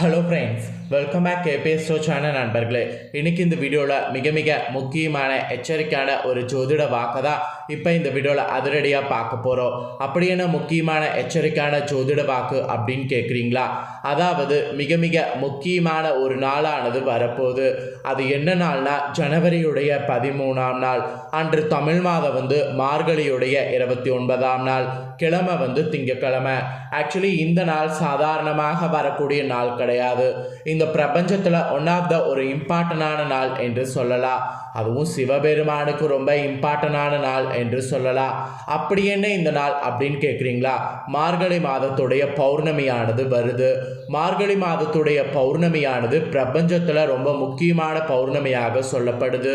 Hello friends welcome back KBS channel நண்பர்களே. இன்றைக்கி இந்த வீடியோவில் மிக மிக முக்கியமான எச்சரிக்கையான ஒரு ஜோதிட வாக்கை தான் இப்போ இந்த வீடியோவில் அதிரடியாக பார்க்க போகிறோம் அப்படி என்ன முக்கியமான எச்சரிக்கையான ஜோதிட வாக்கு அப்படின்னு கேட்குறீங்களா அதாவது மிக மிக முக்கியமான ஒரு நாளானது வரப்போகுது. அது என்ன நாள்னா ஜனவரியுடைய பதிமூணாம் நாள். அன்று தமிழ் மாதம் வந்து மார்கழியுடைய இருபத்தி ஒன்பதாம் நாள். கிழமை வந்து திங்கக்கிழமை. ஆக்சுவலி இந்த நாள் சாதாரணமாக வரக்கூடிய நாள் கிடையாது. இந்த பிரபஞ்சத்தில் ஒன் ஆஃப் த ஒரு இம்பார்ட்டண்டான நாள் என்று சொல்லலாம். அதுவும் சிவபெருமானுக்கு ரொம்ப இம்பார்ட்டண்டான நாள் என்று சொல்லலாம். அப்படி என்ன இந்த நாள் அப்படின்னு கேட்குறீங்களா மார்கழி மாதத்துடைய பௌர்ணமியானது வருது. மார்கழி மாதத்துடைய பௌர்ணமியானது பிரபஞ்சத்தில் ரொம்ப முக்கியமான பௌர்ணமியாக சொல்லப்படுது.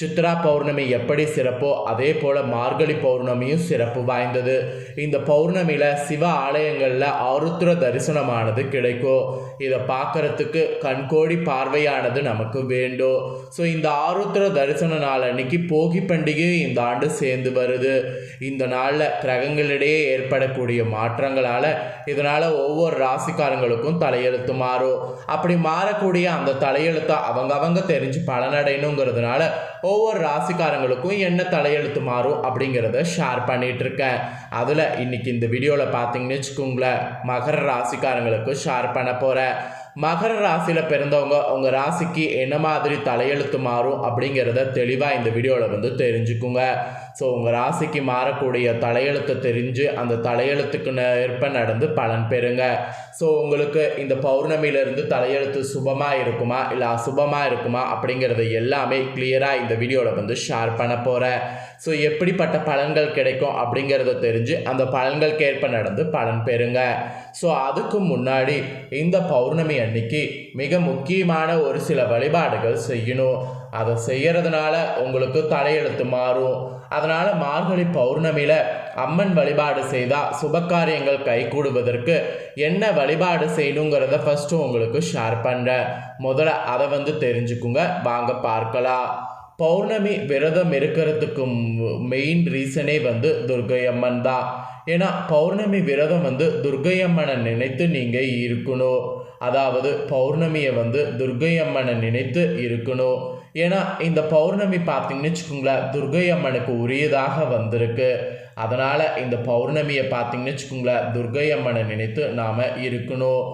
சித்ரா பௌர்ணமி எப்படி சிறப்போ அதே போல் மார்கழி பௌர்ணமியும் சிறப்பு வாய்ந்தது. இந்த பௌர்ணமியில் சிவ ஆலயங்களில் ஆருத்ர தரிசனமானது கிடைக்கும் இதை பார்க்கறதுக்கு கண்கோடி பார்வையானது நமக்கு வேண்டும் ஸோ இந்த ஆருத்ர தரிசன நாள் அன்னைக்கு போகி பண்டிகையும் இந்த ஆண்டு சேர்ந்து வருது. இந்த நாளில் கிரகங்களிடையே ஏற்படக்கூடிய மாற்றங்களால் இதனால் ஒவ்வொரு ராசிக்காரங்களுக்கும் தலையெழுத்து மாறும் அப்படி மாறக்கூடிய அந்த தலையெழுத்தை அவங்க அவங்க தெரிஞ்சு பலனடையணுங்கிறதுனால ஒவ்வொரு ராசிக்காரங்களுக்கும் என்ன தலையெழுத்து மாறும் அப்படிங்கிறத ஷேர் பண்ணிகிட்ருக்கேன் இருக்கேன். அதில் இன்னைக்கு இந்த வீடியோவில் பார்த்தீங்கன்னு வச்சுக்கோங்களேன் மகர ராசிக்காரங்களுக்கு ஷேர் பண்ண போகிறேன் மகர ராசியில் பிறந்தவங்க உங்கள் ராசிக்கு என்ன மாதிரி தலையெழுத்து மாறும் அப்படிங்கிறத தெளிவாக இந்த வீடியோவில் வந்து தெரிஞ்சுக்குங்க. ஸோ உங்கள் ராசிக்கு மாறக்கூடிய தலையெழுத்தை தெரிஞ்சு அந்த தலையெழுத்துக்கு ஏற்ப நடந்து பலன் பெறுங்க. ஸோ உங்களுக்கு இந்த பௌர்ணமியிலிருந்து தலையெழுத்து சுபமாக இருக்குமா இல்லை அசுபமாக இருக்குமா அப்படிங்கிறத எல்லாமே கிளியராக இந்த வீடியோவில் வந்து ஷேர் பண்ண போகிறேன் ஸோ எப்படிப்பட்ட பலன்கள் கிடைக்கும் அப்படிங்கிறத தெரிஞ்சு அந்த பலன்களுக்கு ஏற்ப நடந்து பலன் பெறுங்க. ஸோ அதுக்கு முன்னாடி இந்த பௌர்ணமி அன்னைக்கு மிக முக்கியமான ஒரு சில வழிபாடுகள் செய்யணும். அதை செய்கிறதுனால உங்களுக்கு தலையெழுத்து மாறும். அதனால் மார்கழி பௌர்ணமியில் அம்மன் வழிபாடு செய்தால் சுபகாரியங்கள் கைகூடுவதற்கு என்ன வழிபாடு செய்யணுங்கிறத ஃபஸ்ட்டு உங்களுக்கு ஷேர் பண்ணுறேன் முதல்ல அதை வந்து தெரிஞ்சுக்குங்க. வாங்க பார்க்கலாம். பௌர்ணமி விரதம் இருக்கிறதுக்கு மெயின் ரீசனே வந்து துர்கையம்மன் தான். ஏன்னா பௌர்ணமி விரதம் வந்து துர்கையம்மனை நினைத்து நீங்கள் இருக்கணும். அதாவது பௌர்ணமியை வந்து துர்கையம்மனை நினைத்து இருக்கணும். ஏன்னா இந்த பௌர்ணமி பார்த்தீங்கன்னு வச்சுக்கோங்களேன் துர்கையம்மனுக்கு உரியதாக வந்திருக்கு. அதனால் இந்த பௌர்ணமியை பார்த்தீங்கன்னு வச்சுக்கோங்களேன் துர்கையம்மனை நினைத்து நாம் இருக்கணும்.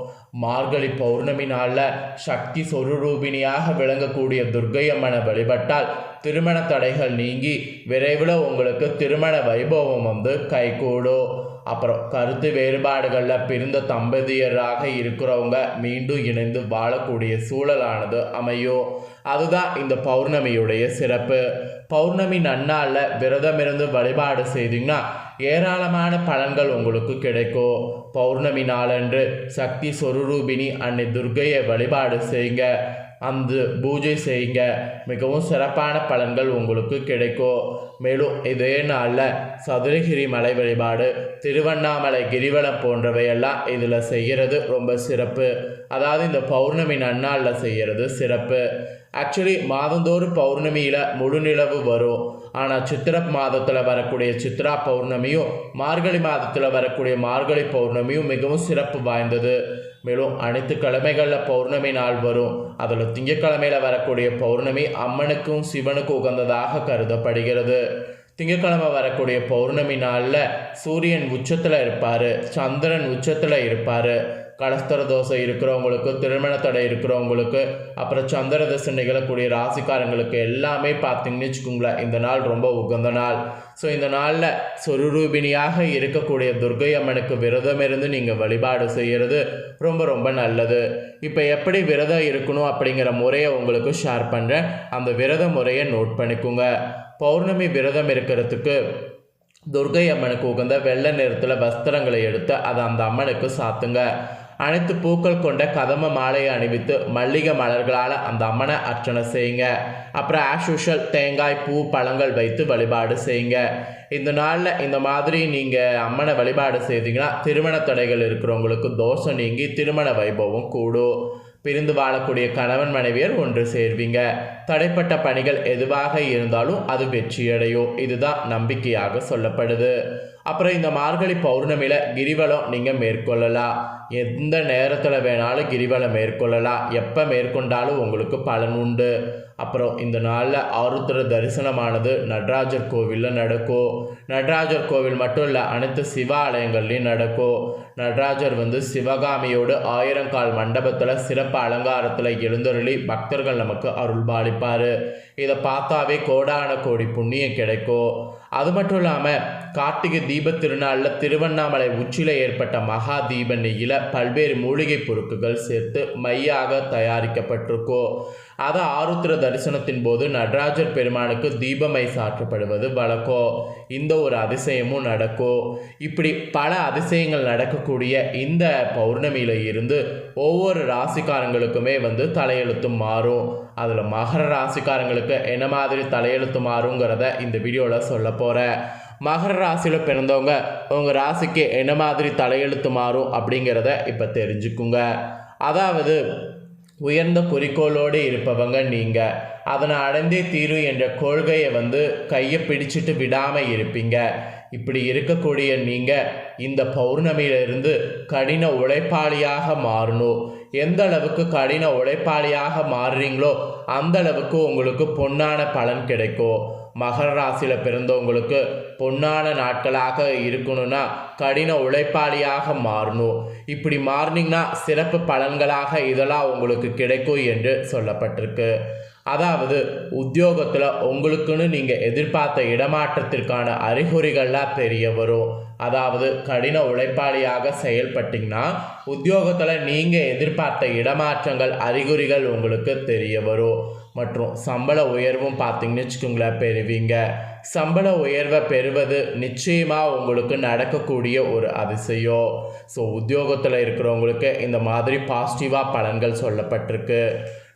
மார்கழி பௌர்ணமி நாளில் சக்தி சொருரூபிணியாக விளங்கக்கூடிய துர்கை அம்மனை வழிபட்டால் திருமண தடைகள் நீங்கி விரைவில் உங்களுக்கு திருமண வைபவம் வந்து கைகூடும். அப்புறம் கருத்து வேறுபாடுகளில் பிரிந்த தம்பதியராக இருக்கிறவங்க மீண்டும் இணைந்து வாழக்கூடிய சூழலானது அமையும். அதுதான் இந்த பௌர்ணமியுடைய சிறப்பு. பௌர்ணமி நன்னாளில் விரதமிருந்து வழிபாடு செய்தீங்கன்னா ஏராளமான பலன்கள் உங்களுக்கு கிடைக்கும். பௌர்ணமி நாளன்று சக்தி சொருரூபிணி அன்னை துர்கையை வழிபாடு செய்யுங்க. அந்த பூஜை செய்யுங்க மிகவும் சிறப்பான பலன்கள் உங்களுக்கு கிடைக்கும் மேலும் இதே நாளில் சதுரகிரி மலை வழிபாடு திருவண்ணாமலை கிரிவலம் போன்றவையெல்லாம் இதில் செய்கிறது ரொம்ப சிறப்பு. அதாவது இந்த பௌர்ணமி நன்னாளில் செய்கிறது சிறப்பு. ஆக்சுவலி மாதந்தோறும் பௌர்ணமியில் முழுநிலவு வரும். ஆனால் சித்திர மாதத்தில் வரக்கூடிய சித்ரா பௌர்ணமியும் மார்கழி மாதத்தில் வரக்கூடிய மார்கழி பௌர்ணமியும் மிகவும் சிறப்பு வாய்ந்தது. மேலும் அனைத்து கிழமைகளில் பௌர்ணமி நாள் வரும். அதில் திங்கக்கிழமையில் வரக்கூடிய பௌர்ணமி அம்மனுக்கும் சிவனுக்கும் உகந்ததாக கருதப்படுகிறது. திங்கக்கிழமை வரக்கூடிய பௌர்ணமி நாளில் சூரியன் உச்சத்தில் இருப்பார் சந்திரன் உச்சத்தில் இருப்பார். கலஸ்தர தோசை இருக்கிறவங்களுக்கு திருமண தடை இருக்கிறவங்களுக்கு அப்புறம் சந்திர தசை நிகழக்கூடிய ராசிக்காரங்களுக்கு எல்லாமே பார்த்தீங்கன்னு வச்சுக்கோங்களேன் இந்த நாள் ரொம்ப உகந்த நாள். ஸோ இந்த நாளில் சொருரூபிணியாக இருக்கக்கூடிய துர்கை அம்மனுக்கு விரதம் இருந்து நீங்கள் வழிபாடு செய்கிறது ரொம்ப ரொம்ப நல்லது. இப்போ எப்படி விரதம் இருக்கணும் அப்படிங்கிற முறையை உங்களுக்கு ஷேர் பண்ணுறேன் அந்த விரத முறையை நோட் பண்ணிக்கோங்க. பௌர்ணமி விரதம் இருக்கிறதுக்கு துர்கை அம்மனுக்கு உகந்த வெள்ளை நிறத்தில் வஸ்திரங்களை எடுத்து அதை அந்த அம்மனுக்கு சாத்துங்க. அனைத்து பூக்கள் கொண்ட கதம்ப மாலையை அணிவித்து மல்லிகை மலர்களால் அந்த அம்மனை அர்ச்சனை செய்யுங்க. அப்புறம் ஆஸ் யூஷுவல் தேங்காய் பூ பழங்கள் வைத்து வழிபாடு செய்யுங்க. இந்த நாளில் இந்த மாதிரி நீங்கள் அம்மனை வழிபாடு செய்தீங்கன்னா திருமண தடைகள் இருக்கிறவங்களுக்கு தோஷம் நீங்கி திருமண வைபவம் கூடும். பிரிந்து வாழக்கூடிய கணவன் மனைவியர் ஒன்று சேர்வீங்க. தடைப்பட்ட பணிகள் எதுவாக இருந்தாலும் அது வெற்றியடையும். இதுதான் நம்பிக்கையாக சொல்லப்படுது. அப்புறம் இந்த மார்கழி பௌர்ணமியில் கிரிவலம் நீங்கள் மேற்கொள்ளலாம். எந்த நேரத்தில் வேணாலும் கிரிவலம் மேற்கொள்ளலாம். எப்போ மேற்கொண்டாலும் உங்களுக்கு பலன் உண்டு. அப்புறம் இந்த நாளில் ஆருத்ர தரிசனமானது நடராஜர் கோவிலில் நடக்கும். நடராஜர் கோவில் மட்டும் இல்லை அனைத்து சிவாலயங்கள்லையும் நடக்கும். நடராஜர் வந்து சிவகாமியோடு ஆயிரங்கால் மண்டபத்தில் சிறப்பு அலங்காரத்தில் எழுந்தருளி பக்தர்கள் நமக்கு அருள்பாலிப்பார். இதை பார்த்தாவே கோடான கோடி புண்ணியம் கிடைக்கும். அது மட்டும் இல்லாமல் கார்த்திகை தீப திருநாளில் திருவண்ணாமலை உச்சியில் ஏற்பட்ட மகா தீப நெய்யில் பல்வேறு மூலிகை பொருட்கள் சேர்த்து மையாக தயாரிக்கப்பட்டிருக்கோ அதை ஆருத்ர தரிசனத்தின் போது நடராஜர் பெருமானுக்கு தீபமை சாற்றப்படுவது வழக்கம் இந்த ஒரு அதிசயமும் நடக்கும் இப்படி பல அதிசயங்கள் நடக்கக்கூடிய இந்த பௌர்ணமியில இருந்து ஒவ்வொரு ராசிக்காரங்களுக்குமே வந்து தலையெழுத்து மாறும். அதில் மகர ராசிக்காரங்களுக்கு என்ன மாதிரி தலையெழுத்து மாறுங்கிறத இந்த வீடியோவில் சொல்ல போகிறேன் மகர ராசியில் பிறந்தவங்க உங்கள் ராசிக்கு என்ன மாதிரி தலையெழுத்து மாறும் அப்படிங்கிறத இப்போ தெரிஞ்சுக்குங்க. அதாவது உயர்ந்த குறிக்கோளோடு இருப்பவங்க நீங்கள் அவனை அடைந்தே தீரும் என்ற கொள்கையை வந்து கையை பிடிச்சிட்டு விடாமல் இருப்பீங்க. இப்படி இருக்கக்கூடிய நீங்கள் இந்த பௌர்ணமியிலிருந்து கடின உழைப்பாளியாக மாறணும். எந்த அளவுக்கு கடின உழைப்பாளியாக மாறுறீங்களோ அந்த அளவுக்கு உங்களுக்கு பொன்னான பலன் கிடைக்கும். மகர ராசியில் பிறந்தவங்களுக்கு பொன்னான நாட்களாக இருக்கணும்னா கடின உழைப்பாளியாக மாறணும். இப்படி மாறினீங்கன்னா சிறப்பு பலன்களாக இதெல்லாம் உங்களுக்கு கிடைக்கும் என்று சொல்லப்பட்டிருக்கு. அதாவது உத்தியோகத்தில் உங்களுக்குன்னு நீங்கள் எதிர்பார்த்த இடமாற்றத்திற்கான அறிகுறிகள்லாம் தெரிய வரும். அதாவது கடின உழைப்பாளியாக செயல்பட்டிங்கன்னா உத்தியோகத்தில் நீங்கள் எதிர்பார்த்த இடமாற்றங்கள் அறிகுறிகள் உங்களுக்கு தெரிய வரும். மற்றும் சம்பள உயர்வும் பார்த்தீங்கன்னு வச்சுக்கோங்களேன் பெறுவீங்க. சம்பள உயர்வை பெறுவது நிச்சயமாக உங்களுக்கு நடக்கக்கூடிய ஒரு அதிசயம். ஸோ உத்தியோகத்தில் இருக்கிறவங்களுக்கு இந்த மாதிரி பாசிட்டிவாக பலன்கள் சொல்லப்பட்டிருக்கு.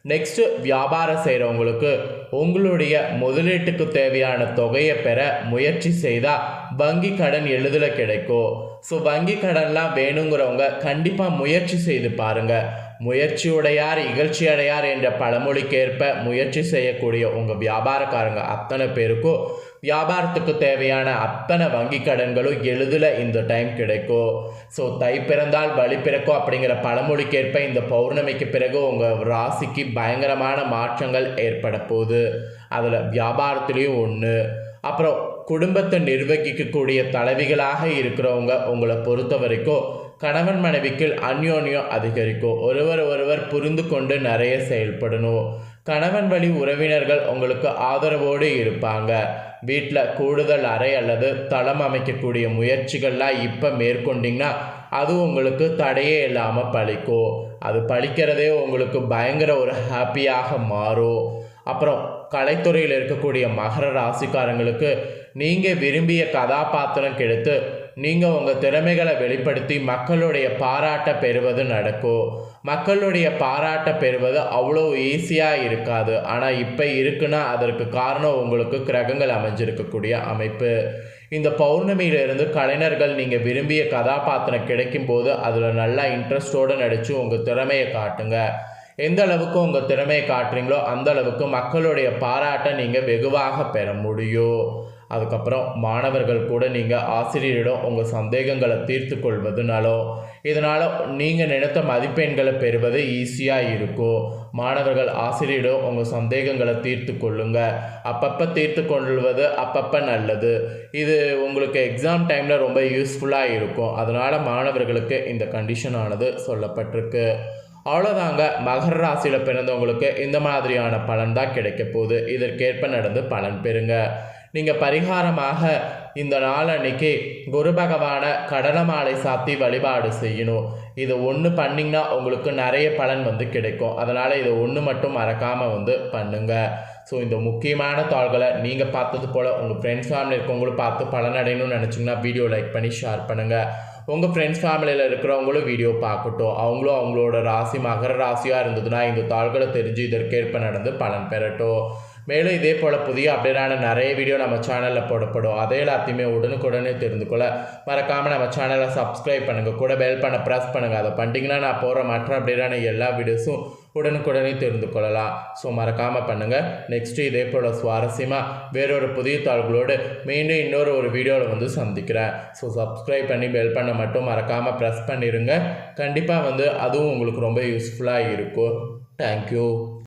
நெக்ஸ்ட்டு வியாபாரம் செய்கிறவங்களுக்கு உங்களுடைய முதலீட்டுக்கு தேவையான தொகையை பெற முயற்சி செய்தால் வங்கி கடன் எளிதில் கிடைக்கும். ஸோ வங்கி கடன்லாம் வேணுங்கிறவங்க கண்டிப்பாக முயற்சி செய்து பாருங்கள் முயற்சியுடையார் இகழ்ச்சி அடையார் என்ற பழமொழிக்கேற்ப முயற்சி செய்யக்கூடிய உங்கள் வியாபாரக்காரங்க அத்தனை பேருக்கும் வியாபாரத்துக்கு தேவையான அத்தனை வங்கி கடன்களும் எளிதில் இந்த டைம் கிடைக்கும். ஸோ தை பிறந்தால் வழி பிறக்கும் அப்படிங்கிற பழமொழிக்கேற்ப இந்த பௌர்ணமிக்கு பிறகு உங்கள் ராசிக்கு பயங்கரமான மாற்றங்கள் ஏற்பட போகுது. அதில் வியாபாரத்துலேயும் ஒன்று அப்புறம் குடும்பத்தை நிர்வகிக்கக்கூடிய தலைவிகளாக இருக்கிறவங்க உங்களை பொறுத்த வரைக்கும் கணவன் மனைவிக்கு அந்யோன்யம் அதிகரிக்கும். ஒருவர் ஒருவர் புரிந்து கொண்டு நிறைய செயல்படணும். கணவன் வழி உறவினர்கள் உங்களுக்கு ஆதரவோடு இருப்பாங்க. வீட்டில் கூடுதல் அறை அல்லது தளம் அமைக்கக்கூடிய முயற்சிகள்லாம் இப்போ மேற்கொண்டிங்கன்னா அது உங்களுக்கு தடையே இல்லாமல் பழிக்கும். அது பழிக்கிறதே உங்களுக்கு பயங்கர ஒரு ஹாப்பியாக மாறும். அப்புறம் கலைத்துறையில் இருக்கக்கூடிய மகர ராசிக்காரங்களுக்கு நீங்கள் விரும்பிய கதாபாத்திரம் கிடைத்து நீங்கள் உங்கள் திறமைகளை வெளிப்படுத்தி மக்களுடைய பாராட்ட பெறுவது நடக்கும் மக்களுடைய பாராட்ட பெறுவது அவ்வளோ ஈஸியாக இருக்காது. ஆனால் இப்போ இருக்குன்னா அதற்கு காரணம் உங்களுக்கு கிரகங்கள் அமைஞ்சிருக்கக்கூடிய அமைப்பு. இந்த பௌர்ணமியிலிருந்து கலைஞர்கள் நீங்கள் விரும்பிய கதாபாத்திரம் கிடைக்கும்போது அதில் நல்லா இன்ட்ரெஸ்டோடு நடித்து உங்கள் திறமையை காட்டுங்க. எந்த அளவுக்கு உங்கள் திறமையை காட்டுறீங்களோ அந்த அளவுக்கு மக்களுடைய பாராட்டை நீங்கள் வெகுவாக பெற முடியும். அதுக்கப்புறம் மாணவர்கள் கூட நீங்கள் ஆசிரியரிடம் உங்கள் சந்தேகங்களை தீர்த்து கொள்வதுனாலோ இதனால் நீங்கள் நினைத்த மதிப்பெண்களை பெறுவது ஈஸியாக இருக்கும். மாணவர்கள் ஆசிரியரிடம் உங்கள் சந்தேகங்களை தீர்த்து கொள்ளுங்க. அப்பப்போ தீர்த்து கொள்வது அப்பப்போ நல்லது. இது உங்களுக்கு எக்ஸாம் டைமில் ரொம்ப யூஸ்ஃபுல்லாக இருக்கும். அதனால் மாணவர்களுக்கு இந்த கண்டிஷனானது சொல்லப்பட்டிருக்கு. அவ்வளோதாங்க மகர ராசியில் பிறந்தவங்களுக்கு இந்த மாதிரியான பலன் தான் கிடைக்க போகுது. இதற்கேற்ப நடந்து பலன் பெறுங்க. நீங்கள் பரிகாரமாக இந்த நாள் அன்னைக்கு குரு பகவானை கடன மாலை சாத்தி வழிபாடு செய்யணும். இது ஒன்று பண்ணிங்கன்னா உங்களுக்கு நிறைய பலன் வந்து கிடைக்கும். அதனால் இதை ஒன்று மட்டும் மறக்காமல் வந்து பண்ணுங்கள் ஸோ இந்த முக்கியமான தாள்களை நீங்கள் பார்த்தது போல் உங்கள் ஃப்ரெண்ட்ஸ் ஃபேமிலி இருக்கவங்களும் பார்த்து பலன் அடையணும்னு நினச்சிங்கன்னா வீடியோ லைக் பண்ணி ஷேர் பண்ணுங்கள் உங்கள் ஃப்ரெண்ட்ஸ் ஃபேமிலியில் இருக்கிறவங்களும் வீடியோ பார்க்கட்டும். அவங்களும் அவங்களோட ராசி மகர ராசியாக இருந்ததுன்னா இந்த தாள்களை தெரிஞ்சு இதற்கேற்ப நடந்து பலன் பெறட்டும். மேலும் இதே போல் புதிய அப்டேட்டான நிறைய வீடியோ நம்ம சேனலில் போடப்படும். அதை எல்லாத்தையுமே உடனுக்குடனே தெரிந்து கொள்ள மறக்காமல் நம்ம சேனலை சப்ஸ்கிரைப் பண்ணுங்கள் கூட பெல் பண்ண ப்ரெஸ் பண்ணுங்கள் அதை பண்ணிட்டீங்கன்னா நான் போகிற மற்ற அப்டேட்டான எல்லா வீடியோஸும் உடனுக்குடனே தெரிந்து கொள்ளலாம். ஸோ மறக்காமல் பண்ணுங்கள் நெக்ஸ்ட்டு இதே போல் சுவாரஸ்யமாக வேறொரு புதிய தாள்களோடு மீண்டும் இன்னொரு ஒரு வீடியோவில் வந்து சந்திக்கிறேன். ஸோ சப்ஸ்கிரைப் பண்ணி பெல் பண்ண மட்டும் மறக்காமல் ப்ரெஸ் பண்ணிடுங்க கண்டிப்பாக வந்து அதுவும் உங்களுக்கு ரொம்ப யூஸ்ஃபுல்லாக இருக்கும். தேங்க்யூ